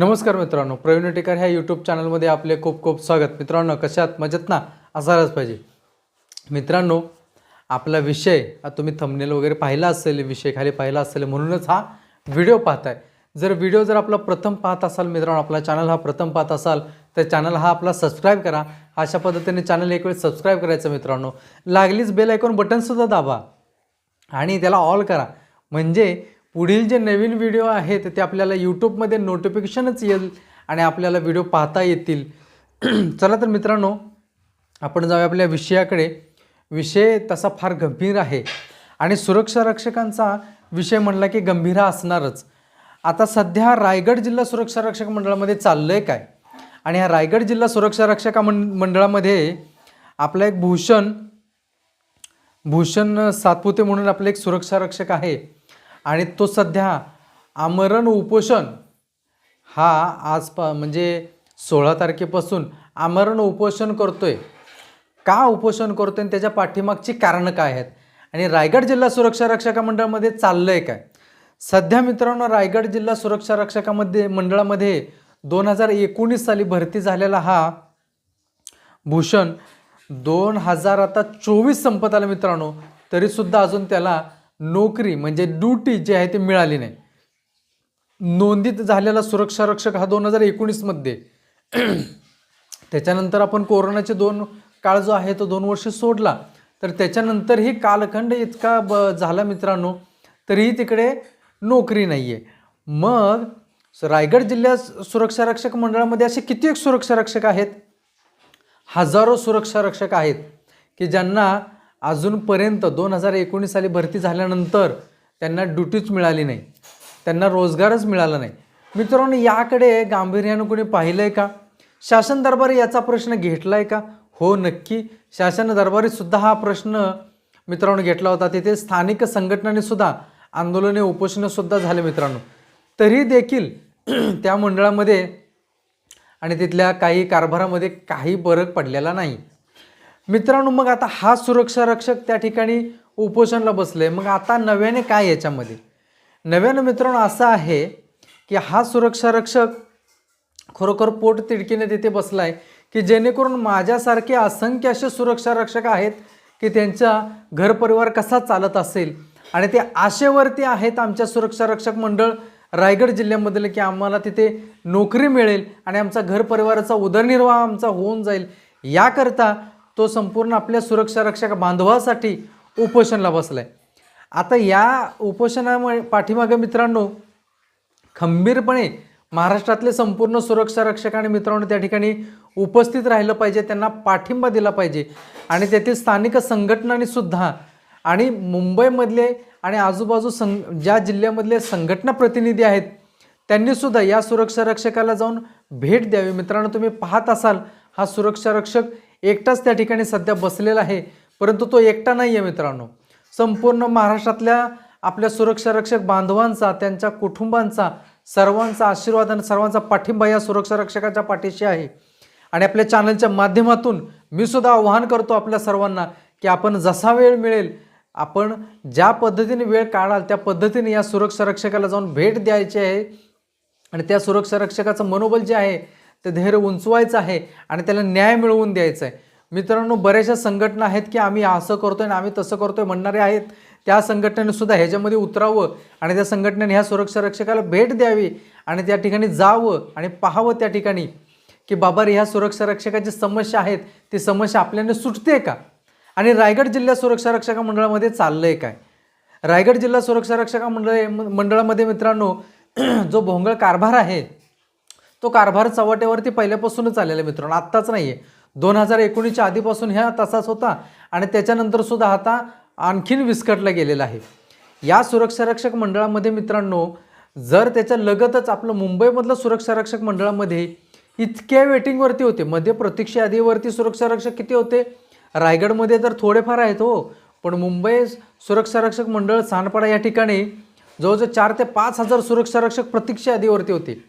नमस्कार मित्रांनो प्रवीण टेकर ह्या यूट्यूब चॅनलमध्ये आपले खूप खूप स्वागत. मित्रांनो कशात मजेत ना? असायलाच पाहिजे. मित्रांनो आपला विषय तुम्ही थंबनेल वगैरे पाहिला असेल विषय खाली पाहिला असेल म्हणूनच हा व्हिडिओ पाहताय. जर व्हिडिओ जर आपला प्रथम पाहत असाल मित्रांनो आपला चॅनल हा प्रथम पाहत असाल तर चॅनल हा आपला सबस्क्राईब करा. अशा पद्धतीने चॅनल एक वेळ सबस्क्राईब करायचं मित्रांनो. लागलीच बेल ऐकून बटनसुद्धा दाबा. आणि त्याला ऑल करा. म्हणजे पुढील जे नवीन व्हिडिओ आहेत ते आपल्याला यूट्यूबमध्ये नोटिफिकेशनच येईल आणि आपल्याला व्हिडिओ पाहता येतील. चला तर मित्रांनो आपण जाऊया आपल्या विषयाकडे. विषय तसा फार गंभीर आहे आणि सुरक्षा रक्षकांचा विषय म्हणला की गंभीर हा असणारच. आता सध्या रायगड जिल्हा सुरक्षा रक्षक मंडळामध्ये चाललं आहे काय? आणि ह्या रायगड जिल्हा सुरक्षा रक्षक मं मंडळामध्ये आपला एक भूषण भूषण सातपुते म्हणून आपलं एक सुरक्षा रक्षक आहे. आणि तो सध्या आमरण उपोषण हा आज प म्हणजे सोळा तारखेपासून आमरण उपोषण करतोय. का उपोषण करतोय आणि त्याच्या पाठीमागची कारणं काय आहेत? आणि रायगड जिल्हा सुरक्षा रक्षका मंडळामध्ये चाललं आहे काय? सध्या मित्रांनो रायगड जिल्हा सुरक्षा रक्षकामध्ये मंडळामध्ये दोन हजार एकोणीस साली भरती झालेला हा भूषण दोन हजार आता चोवीस संपत आला मित्रांनो. तरीसुद्धा अजून त्याला नोकरी म्हणजे ड्युटी जी आहे ती मिळाली नाही. नोंदीत झालेला सुरक्षा रक्षक हा दोन हजार एकोणीसमध्ये त्याच्यानंतर आपण कोरोनाचे दोन काळ जो आहे तो दोन वर्ष सोडला. तर त्याच्यानंतरही कालखंड इतका ब झाला मित्रांनो तरीही तिकडे नोकरी नाही आहे मग रायगड जिल्ह्यात सुरक्षा रक्षक मंडळामध्ये असे किती एक सुरक्षा रक्षक आहेत? हजारो सुरक्षा रक्षक आहेत की ज्यांना अजूनपर्यंत दोन हजार एकोणीस साली भरती झाल्यानंतर त्यांना ड्युटीच मिळाली नाही. त्यांना रोजगारच मिळाला नाही. मित्रांनो याकडे गांभीर्यानं कोणी पाहिलं आहे का? शासन दरबारी याचा प्रश्न घेतला आहे का? हो नक्की. शासन दरबारीसुद्धा हा प्रश्न मित्रांनो घेतला होता. तिथे स्थानिक संघटनांनी सुद्धा आंदोलने उपोषणंसुद्धा झाले मित्रांनो. तरी देखील त्या मंडळामध्ये आणि तिथल्या काही कारभारामध्ये काही फरक पडलेला नाही. मित्रांनो मग आता हा सुरक्षा रक्षक त्या ठिकाणी उपोषणला बसले. मग आता नव्याने काय याच्यामध्ये? नव्यानं मित्रांनो असं आहे की हा सुरक्षा रक्षक खरोखर पोट तिडकीने तिथे बसला आहे की जेणेकरून माझ्यासारखे असंख्य असे सुरक्षा रक्षक आहेत की त्यांचा घरपरिवार कसा चालत असेल. आणि ते आशेवरती आहेत आमच्या सुरक्षा रक्षक मंडळ रायगड जिल्ह्यामधले की आम्हाला तिथे नोकरी मिळेल आणि आमचा घरपरिवाराचा उदरनिर्वाह आमचा होऊन जाईल. याकरता तो संपूर्ण आपल्या सुरक्षा रक्षक बांधवासाठी उपोषणला आहे आता या उपोषणामुळे पाठीमागे मित्रांनो खंबीरपणे महाराष्ट्रातले संपूर्ण सुरक्षा रक्षक आणि मित्रांनो त्या ठिकाणी उपस्थित राहिलं पाहिजे त्यांना पाठिंबा दिला पाहिजे. आणि तेथील स्थानिक संघटनांनी सुद्धा आणि मुंबईमधले आणि आजूबाजू सं ज्या जिल्ह्यामधले संघटना प्रतिनिधी आहेत त्यांनीसुद्धा या सुरक्षा रक्षकाला जाऊन भेट द्यावी. मित्रांनो तुम्ही पाहत असाल हा सुरक्षा रक्षक एकटाच त्या ठिकाणी सध्या बसलेला आहे परंतु तो एकटा नाही आहे मित्रांनो. संपूर्ण महाराष्ट्रातल्या आपल्या सुरक्षारक्षक बांधवांचा त्यांच्या कुटुंबांचा सर्वांचा आशीर्वाद आणि सर्वांचा पाठिंबा या सुरक्षारक्षकाच्या पाठीशी आहे. आणि आपल्या चॅनलच्या माध्यमातून मी सुद्धा आव्हान करतो आपल्या सर्वांना की आपण जसा वेळ मिळेल आपण ज्या पद्धतीने वेळ काढाल त्या पद्धतीने या सुरक्षारक्षकाला जाऊन भेट द्यायची आहे. आणि त्या सुरक्षारक्षकाचं मनोबल जे आहे ते धैर्य उंचवायचं आहे आणि त्याला न्याय मिळवून द्यायचा आहे. मित्रांनो बऱ्याचशा संघटना आहेत की आम्ही असं करतोय आणि आम्ही तसं करतोय म्हणणारे आहेत. त्या संघटनेने सुद्धा ह्याच्यामध्ये उतरावं आणि त्या संघटनेने ह्या सुरक्षा रक्षकाला भेट द्यावी आणि त्या ठिकाणी जावं आणि पाहावं त्या ठिकाणी की बाबा रे ह्या सुरक्षा रक्षकाची समस्या आहेत. ती समस्या आपल्याने सुटते का? आणि रायगड जिल्हा सुरक्षा रक्षका मंडळामध्ये चाललं आहे काय? रायगड जिल्हा सुरक्षा रक्षका मंडळ मंडळामध्ये मित्रांनो जो भोंगळ कारभार आहे तो कारभार चव्हाट्यावरती पहिल्यापासूनच आलेला मित्रांनो. आत्ताच नाही आहे दोन हजार एकोणीसच्या आधीपासून ह्या तसाच होता आणि त्याच्यानंतर सुद्धा आता आणखीन विस्कटला गेलेला आहे. या सुरक्षारक्षक मंडळामध्ये मित्रांनो जर त्याच्या लगतच आपलं मुंबईमधलं सुरक्षारक्षक मंडळामध्ये इतक्या वेटिंगवरती होते मध्ये प्रतीक्षा यादीवरती सुरक्षारक्षक किती होते? रायगडमध्ये तर थोडेफार आहेत हो पण मुंबई सुरक्षारक्षक मंडळ सानपाडा या ठिकाणी जवळजवळ चार ते पाच हजार सुरक्षारक्षक प्रतीक्षा यादीवरती होते.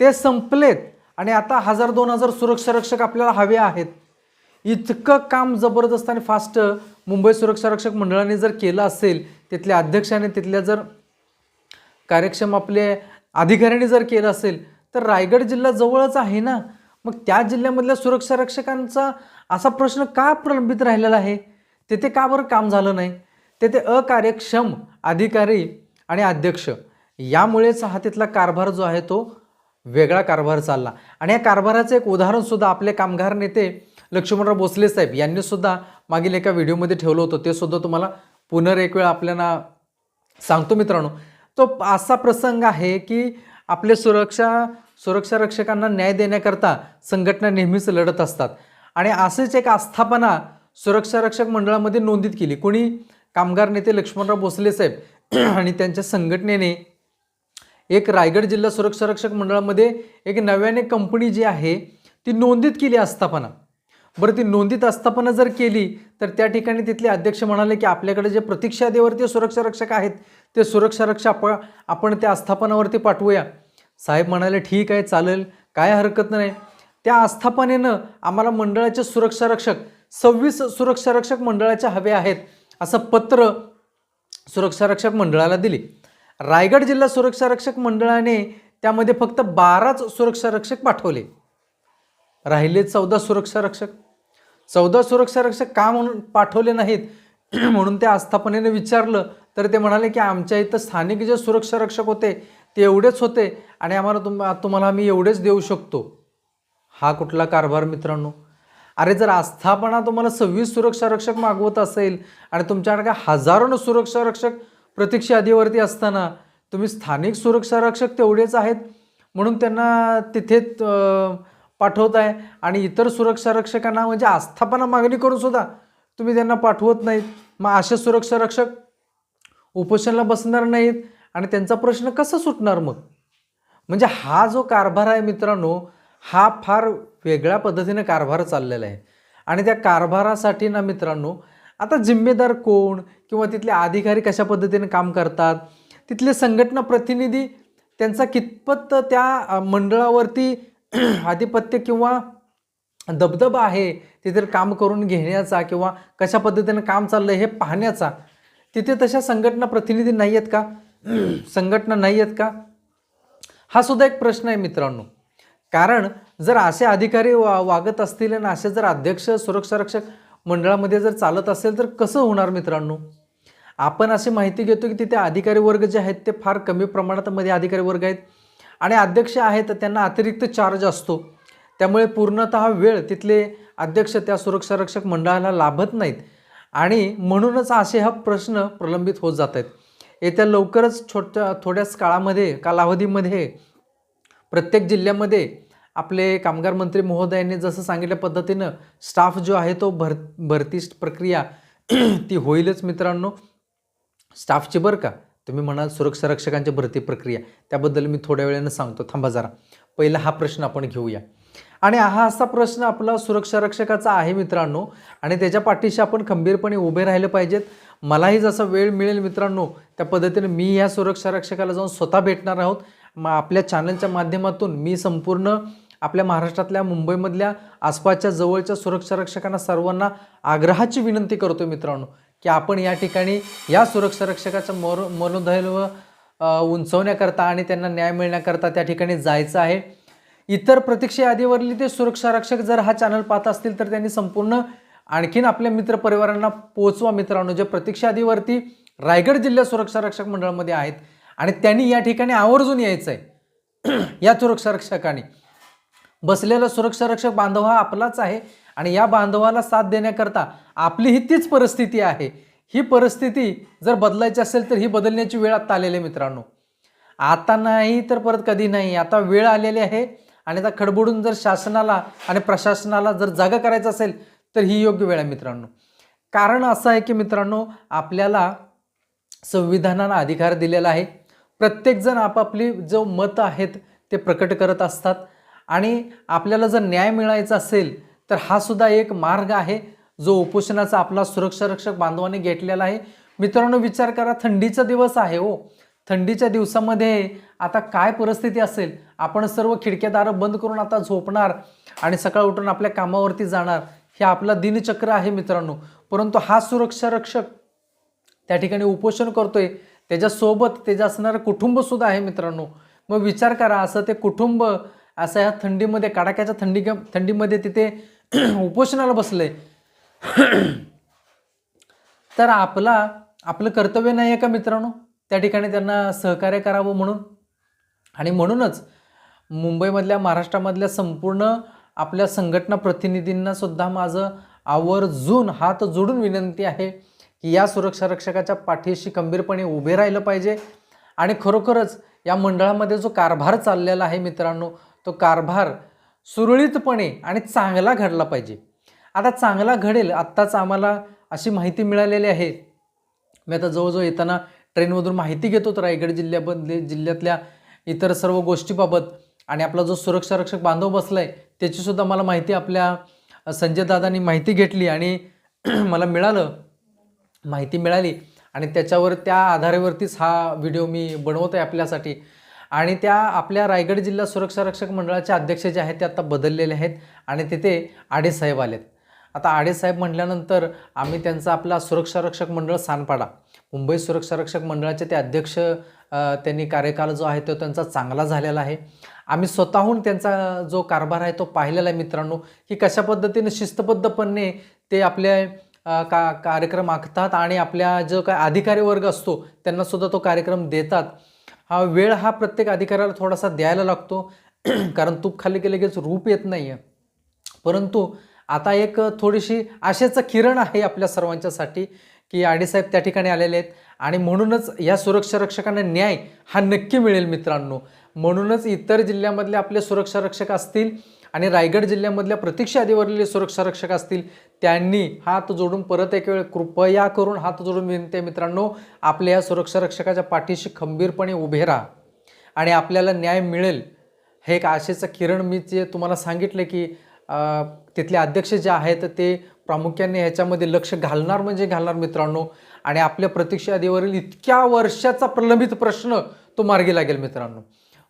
ते संपलेत. आणि आता हजार दोन हजार सुरक्षा रक्षक आपल्याला हवे आहेत. इतकं काम जबरदस्त आणि फास्ट मुंबई सुरक्षा रक्षक मंडळाने जर केलं असेल तिथल्या अध्यक्षाने तिथल्या जर कार्यक्षम आपले अधिकाऱ्यांनी जर केलं असेल तर रायगड जिल्हा जवळच आहे ना? मग त्या जिल्ह्यामधल्या सुरक्षा रक्षकांचा असा प्रश्न का प्रलंबित राहिलेला आहे? तेथे का बरं काम झालं नाही? तेथे अकार्यक्षम अधिकारी आणि अध्यक्ष यामुळेच हा तिथला कारभार जो आहे तो वेगळा कारभार चालला. आणि या कारभाराचं एक उदाहरणसुद्धा आपले कामगार नेते लक्ष्मणराव भोसले साहेब यांनीसुद्धा मागील एका व्हिडिओमध्ये ठेवलं होतं. ते सुद्धा तुम्हाला पुनर एक वेळ आपल्याला सांगतो मित्रांनो. तो असा प्रसंग आहे की आपले सुरक्षा सुरक्षा रक्षकांना न्याय देण्याकरता संघटना नेहमीच लढत असतात. आणि असेच एक आस्थापना सुरक्षा रक्षक मंडळामध्ये नोंदीत केली. कोणी? कामगार नेते लक्ष्मणराव भोसले साहेब. आणि त्यांच्या संघटनेने एक रायगड जिल्हा सुरक्षा रक्षक मंडळामध्ये एक नव्याने कंपनी जी आहे ती नोंदीत केली आस्थापना. बरं ती नोंदीत आस्थापना जर केली तर त्या ठिकाणी तिथले अध्यक्ष म्हणाले की आपल्याकडे जे प्रतीक्षादेवरती सुरक्षा रक्षक आहेत ते सुरक्षा रक्षक आपण आपण त्या आस्थापनावरती पाठवूया. साहेब म्हणाले ठीक आहे चालेल काय हरकत नाही. त्या आस्थापनेनं आम्हाला मंडळाचे सुरक्षा रक्षक सव्वीस सुरक्षा रक्षक मंडळाचे हवे आहेत असं पत्र सुरक्षा रक्षक मंडळाला दिली. रायगड जिल्हा सुरक्षा रक्षक मंडळाने त्यामध्ये फक्त बाराच सुरक्षा रक्षक पाठवले. राहिले चौदा सुरक्षा रक्षक. चौदा सुरक्षा रक्षक का म्हणून पाठवले नाहीत? म्हणून त्या आस्थापनेने विचारलं. तर ते म्हणाले की आमच्या इथं स्थानिक जे सुरक्षा रक्षक होते ते एवढेच होते आणि आम्हाला तुम तुम्हाला आम्ही एवढेच देऊ शकतो. हा कुठला कारभार मित्रांनो? अरे जर आस्थापना तुम्हाला सव्वीस सुरक्षा रक्षक मागवत असेल आणि तुमच्याकडे हजारो सुरक्षा रक्षक प्रतीक्षा यादीवरती असताना तुम्ही स्थानिक सुरक्षा रक्षक तेवढेच आहेत म्हणून त्यांना तिथे आहे. आणि इतर सुरक्षा रक्षकांना म्हणजे आस्थापना मागणी करून सुद्धा तुम्ही त्यांना पाठवत नाहीत. मग असे सुरक्षा रक्षक उपोषणाला बसणार नाहीत आणि त्यांचा प्रश्न कसा सुटणार मग? म्हणजे हा जो कारभार आहे मित्रांनो हा फार वेगळ्या पद्धतीने कारभार चाललेला आहे. आणि त्या कारभारासाठी ना मित्रांनो आता जिम्मेदार कोण किंवा तिथले अधिकारी कशा पद्धतीने काम करतात? तिथले संघटना प्रतिनिधी त्यांचा कितपत त्या मंडळावरती आधिपत्य किंवा दबदबा आहे? तिथे काम करून घेण्याचा किंवा कशा पद्धतीने काम चाललं हे पाहण्याचा तिथे तशा संघटना प्रतिनिधी नाही आहेत का? संघटना नाही आहेत का? हा सुद्धा एक प्रश्न आहे मित्रांनो. कारण जर असे अधिकारी वा वागत असतील आणि असे जर अध्यक्ष सुरक्षा रक्षक मंडळामध्ये जर चालत असेल तर कसं होणार मित्रांनो? आपण अशी माहिती घेतो की तिथे अधिकारी वर्ग जे आहेत ते फार कमी प्रमाणात मध्ये अधिकारी वर्ग आहेत. आणि अध्यक्ष आहेत त्यांना अतिरिक्त चार्ज असतो. त्यामुळे पूर्णतः वेळ तिथले अध्यक्ष त्या सुरक्षा रक्षक मंडळाला लाभत नाहीत. आणि म्हणूनच असे हा प्रश्न प्रलंबित होत जात आहेत येत्या लवकरच छोट्या थोड्याच काळामध्ये कालावधीमध्ये प्रत्येक जिल्ह्यामध्ये आपले कामगार मंत्री महोदयांनी जसं सांगितल्या पद्धतीनं स्टाफ जो आहे तो भर भरती प्रक्रिया ती होईलच मित्रांनो. स्टाफची बरं का? तुम्ही म्हणाल सुरक्षा रक्षकांची भरती प्रक्रिया. त्याबद्दल मी थोड्या वेळानं सांगतो. थांबा जरा. पहिला हा प्रश्न आपण घेऊया. आणि हा असा प्रश्न आपला सुरक्षा रक्षकाचा आहे मित्रांनो. आणि त्याच्या पाठीशी आपण खंबीरपणे उभे राहिले पाहिजेत. मलाही जसा वेळ मिळेल मित्रांनो त्या पद्धतीने मी या सुरक्षा रक्षकाला जाऊन स्वतः भेटणार आहोत. मग आपल्या चॅनलच्या माध्यमातून मी संपूर्ण आपल्या महाराष्ट्रातल्या मुंबईमधल्या आसपासच्या जवळच्या सुरक्षा रक्षकांना सर्वांना आग्रहाची विनंती करतो मित्रांनो की आपण या ठिकाणी या सुरक्षा रक्षकाचं मोर मनोधैर्य उंचवण्याकरता आणि त्यांना न्याय मिळण्याकरता त्या ठिकाणी जायचं आहे. इतर प्रतीक्षा यादीवरली ते सुरक्षा रक्षक जर हा चॅनल पाहत असतील तर त्यांनी संपूर्ण आणखीन आपल्या मित्रपरिवारांना पोचवा मित्रांनो जे प्रतीक्षा यादीवरती रायगड जिल्हा सुरक्षा रक्षक मंडळामध्ये आहेत आणि त्यांनी या ठिकाणी आवर्जून यायचं आहे या सुरक्षा रक्षकाने बसलेला सुरक्षा रक्षक बांधव हा आपलाच आहे आणि या बांधवाला साथ देण्याकरता आपली ही तीच परिस्थिती आहे. ही परिस्थिती जर बदलायची असेल तर ही बदलण्याची वेळ आत्ता आलेली आहे मित्रांनो. आता नाही तर परत कधी नाही. आता वेळ आलेली आहे आणि आता खडबडून जर शासनाला आणि प्रशासनाला जर जागा करायचं असेल तर ही योग्य वेळ आहे मित्रांनो. कारण असं आहे की मित्रांनो आपल्याला संविधानानं अधिकार दिलेला आहे. प्रत्येकजण आपापली जो मत आहेत ते प्रकट करत असतात. आणि आपल्याला जर न्याय मिळायचा असेल तर हा सुद्धा एक मार्ग आहे जो उपोषणाचा आपला सुरक्षारक्षक बांधवाने घेतलेला आहे. मित्रांनो विचार करा थंडीचा दिवस आहे हो. थंडीच्या दिवसामध्ये आता काय परिस्थिती असेल आपण सर्व खिडक्या दारं बंद करून आता झोपणार आणि सकाळ उठून आपल्या कामावरती जाणार हे आपला दिनचक्र आहे मित्रांनो. परंतु हा सुरक्षारक्षक त्या ठिकाणी उपोषण करतोय त्याच्यासोबत त्याच्या असणारं कुटुंबसुद्धा आहे मित्रांनो. मग विचार करा असं ते कुटुंब असं ह्या थंडीमध्ये कडाक्याच्या थंडी थंडीमध्ये तिथे उपोषणाला बसले. तर आपला आपलं कर्तव्य नाही आहे का मित्रांनो? त्या ठिकाणी त्यांना सहकार्य करावं म्हणून. आणि म्हणूनच मुंबईमधल्या महाराष्ट्रामधल्या संपूर्ण आपल्या संघटना प्रतिनिधींना सुद्धा माझं आवर्जून हात जोडून विनंती आहे की या सुरक्षा रक्षकाच्या पाठीशी खंबीरपणे उभे राहिलं पाहिजे. आणि खरोखरच या मंडळामध्ये जो कारभार चाललेला आहे मित्रांनो तो कारभार सुरळीतपणे आणि चांगला घडला पाहिजे. आता चांगला घडेल आत्ताच आम्हाला अशी माहिती मिळालेली आहे. मी आता जवळजवळ येताना ट्रेनमधून माहिती घेतो तर रायगड जिल्ह्याबद्दले जिल्ह्यातल्या इतर सर्व गोष्टीबाबत आणि आपला जो सुरक्षा रक्षक बांधव बसला आहे त्याचीसुद्धा मला माहिती आपल्या संजय दादांनी माहिती घेतली आणि मला मिळालं माहिती मिळाली. आणि त्याच्यावर त्या आधारावरतीच हा व्हिडिओ मी बनवत आहे आपल्यासाठी. आणि त्या आपल्या रायगड जिल्हा सुरक्षा रक्षक मंडळाचे अध्यक्ष जे आहेत ते आता बदललेले आहेत आणि तिथे आडेसाहेब आलेत. आता आडेसाहेब म्हटल्यानंतर आम्ही त्यांचा आपला सुरक्षा रक्षक मंडळ सानपाडा मुंबई सुरक्षा रक्षक मंडळाचे ते अध्यक्ष त्यांनी कार्यकाल जो आहे तो त्यांचा चांगला झालेला आहे. आम्ही स्वतःहून त्यांचा जो कारभार आहे तो पाहिलेला आहे मित्रांनो की कशा पद्धतीने शिस्तबद्धपणे ते आपल्या का कार्यक्रम आखतात आणि आपल्या जो काय अधिकारी वर्ग असतो त्यांनासुद्धा तो कार्यक्रम देतात. हा वेळ हा प्रत्येक अधिकाऱ्याला थोडासा द्यायला लागतो. कारण तूप खाली गेले लगेच रूप येत नाही आहे परंतु आता एक थोडीशी आशेचं किरण आहे आपल्या सर्वांच्यासाठी की आडीसाहेब त्या ठिकाणी आलेले आहेत. आणि म्हणूनच या सुरक्षा रक्षकांना न्याय हा नक्की मिळेल मित्रांनो. म्हणूनच इतर जिल्ह्यामधले आपले सुरक्षा रक्षक असतील आणि रायगड जिल्ह्यामधल्या प्रतीक्षा यादीवरले सुरक्षा रक्षक असतील त्यांनी हात जोडून परत एक वेळ कृपया करून हात जोडून विनंती आहे मित्रांनो आपल्या या सुरक्षा रक्षकाच्या पाठीशी खंबीरपणे उभे राहा. आणि आपल्याला न्याय मिळेल. हे एक आशेचं किरण मी जे तुम्हाला सांगितलं की तिथले अध्यक्ष जे आहेत ते प्रामुख्याने ह्याच्यामध्ये लक्ष घालणार म्हणजे घालणार मित्रांनो. आणि आपल्या प्रतीक्षा यादीवरील इतक्या वर्षाचा प्रलंबित प्रश्न तो मार्गी लागेल मित्रांनो.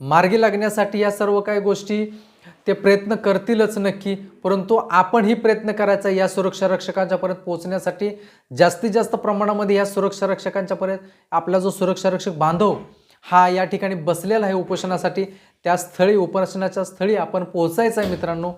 मार्गी लागण्यासाठी या सर्व काही गोष्टी ते प्रयत्न करतीलच नक्की परंतु आपणही प्रयत्न करायचा या सुरक्षा रक्षकांच्यापर्यंत पोहोचण्यासाठी जास्तीत जास्त प्रमाणामध्ये या सुरक्षा रक्षकांच्यापर्यंत आपला जो सुरक्षा रक्षक बांधव हा या ठिकाणी बसलेला आहे उपोषणासाठी त्या स्थळी उपोषणाच्या स्थळी आपण पोहोचायचं आहे मित्रांनो.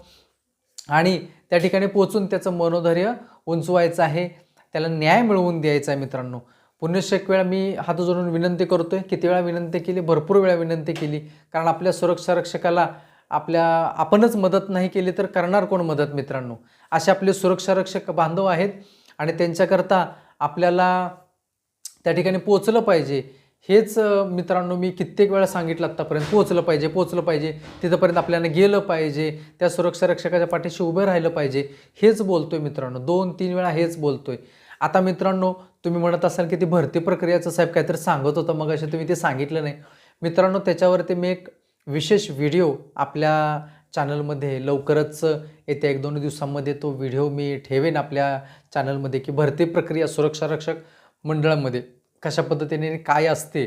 आणि त्या ठिकाणी पोचून त्याचं मनोधैर्य उंचवायचं आहे. त्याला न्याय मिळवून द्यायचा आहे मित्रांनो. पुण्यशेक वेळा मी हात जोडून विनंती करतोय किती वेळा विनंती केली भरपूर वेळा विनंती केली कारण आपल्या सुरक्षा रक्षकाला आपल्या आपणच मदत नाही केली तर करणार कोण मदत मित्रांनो? असे आपले सुरक्षा रक्षक बांधव आहेत आणि त्यांच्याकरता आपल्याला त्या ठिकाणी पोचलं पाहिजे. हेच मित्रांनो मी कित्येक वेळा सांगितलं आत्तापर्यंत. पोचलं पाहिजे पोचलं पाहिजे. तिथंपर्यंत आपल्याला गेलं पाहिजे. त्या सुरक्षा रक्षकाच्या पाठीशी उभं राहिलं पाहिजे. हेच बोलतोय मित्रांनो. दोन तीन वेळा हेच बोलतोय. आता मित्रांनो तुम्ही म्हणत असाल की ती भरती प्रक्रियाचं साहेब काहीतरी सांगत होतं. मग असे तुम्ही ते सांगितलं नाही. मित्रांनो त्याच्यावरती मी एक विशेष व्हिडिओ आपल्या चॅनलमध्ये लवकरच येत्या एक दोन दिवसांमध्ये तो व्हिडिओ मी ठेवेन आपल्या चॅनलमध्ये की भरती प्रक्रिया सुरक्षा रक्षक मंडळामध्ये कशा पद्धतीने काय असते.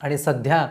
आणि सध्या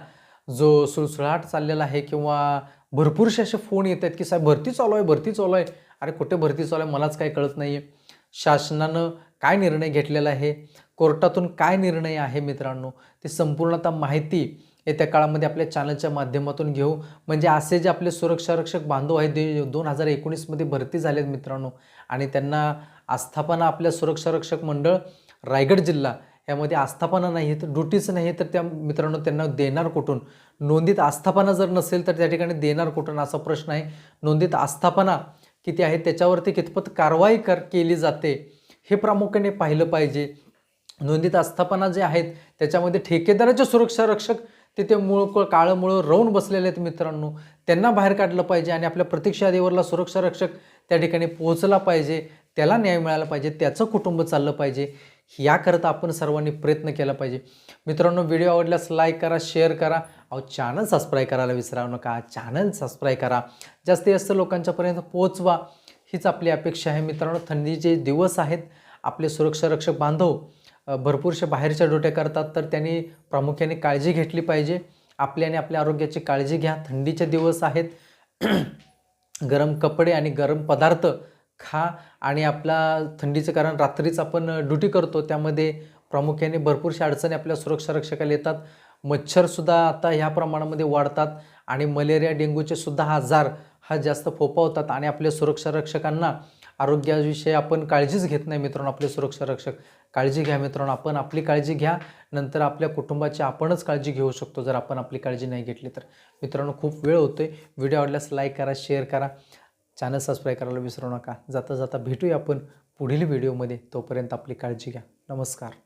जो सुळसुळाट चाललेला आहे किंवा भरपूरसे असे फोन येत आहेत की साहेब भरती चालू आहे भरती चालू आहे. अरे कुठे भरती चालू आहे मलाच काही कळत नाही आहे शासनानं काय निर्णय घेतलेला आहे? कोर्टातून काय निर्णय आहे मित्रांनो? ते संपूर्णतः माहिती येत्या काळामध्ये आपल्या चॅनलच्या माध्यमातून घेऊ. म्हणजे असे जे आपले सुरक्षा रक्षक बांधव आहेत जे दोन हजार एकोणीसमध्ये भरती झालेत मित्रांनो आणि त्यांना आस्थापना आपल्या सुरक्षा रक्षक मंडळ रायगड जिल्हा यामध्ये आस्थापना नाही आहे तर ड्युटीच नाही आहे तर त्या मित्रांनो त्यांना देणार कुठून? नोंदीत आस्थापना जर नसेल तर त्या ठिकाणी देणार कुठून? असा प्रश्न आहे. नोंदीत आस्थापना किती आहे त्याच्यावरती कितपत कारवाई कर केली जाते हे प्रामुख्याने पाहिलं पाहिजे. नोंदीत आस्थापना जे आहेत त्याच्यामध्ये ठेकेदाराचे सुरक्षा रक्षक तिथे मूळ काळं मुळं राहून बसलेले आहेत मित्रांनो. त्यांना बाहेर काढलं पाहिजे आणि आपल्या प्रतीक्षा यादीवरला सुरक्षा रक्षक त्या ठिकाणी पोहोचला पाहिजे. त्याला न्याय मिळाला पाहिजे. त्याचं कुटुंब चाललं पाहिजे. याकरता आपण सर्वांनी प्रयत्न केला पाहिजे. मित्रांनो व्हिडिओ आवडल्यास लाईक करा शेअर करा. अहो चॅनल सबस्क्राईब करायला विसरावू नका. चॅनल सबस्क्राईब करा. जास्तीत जास्त लोकांच्यापर्यंत पोहोचवा. हीच आपली अपेक्षा आहे मित्रांनो. थंडीचे दिवस आहेत. आपले सुरक्षा रक्षक बांधव भरपूरशा बाहेरच्या डोट्या करतात तर त्यांनी प्रामुख्याने काळजी घेतली पाहिजे. आपल्याने आणि आपल्या आरोग्याची काळजी घ्या. थंडीचे दिवस आहेत. गरम कपडे आणि गरम पदार्थ खा आणि आपला थंडीचं कारण रात्रीच आपण ड्युटी करतो त्यामध्ये प्रामुख्याने भरपूरशा अडचणी आपल्या सुरक्षा रक्षकाला येतात. मच्छरसुद्धा आता ह्या प्रमाणामध्ये वाढतात आणि मलेरिया डेंग्यूचे सुद्धा आजार हा जास्त फोपावतात आणि आपल्या सुरक्षा रक्षकांना आरोग्याविषयी आपण काळजीच घेत नाही मित्रांनो आपले सुरक्षा रक्षक. काळजी घ्या मित्रांनो. आपण आपली काळजी घ्या नंतर आपल्या कुटुंबाची आपणच काळजी घेऊ शकतो जर आपण आपली काळजी नाही घेतली तर. मित्रांनो खूप वेळ होतोय. व्हिडिओ आवडल्यास लाईक करा शेअर करा. चॅनल सबस्क्राईब करायला विसरू नका. जाता जाता भेटूया आपण पुढील व्हिडिओमध्ये. तोपर्यंत आपली काळजी घ्या. नमस्कार.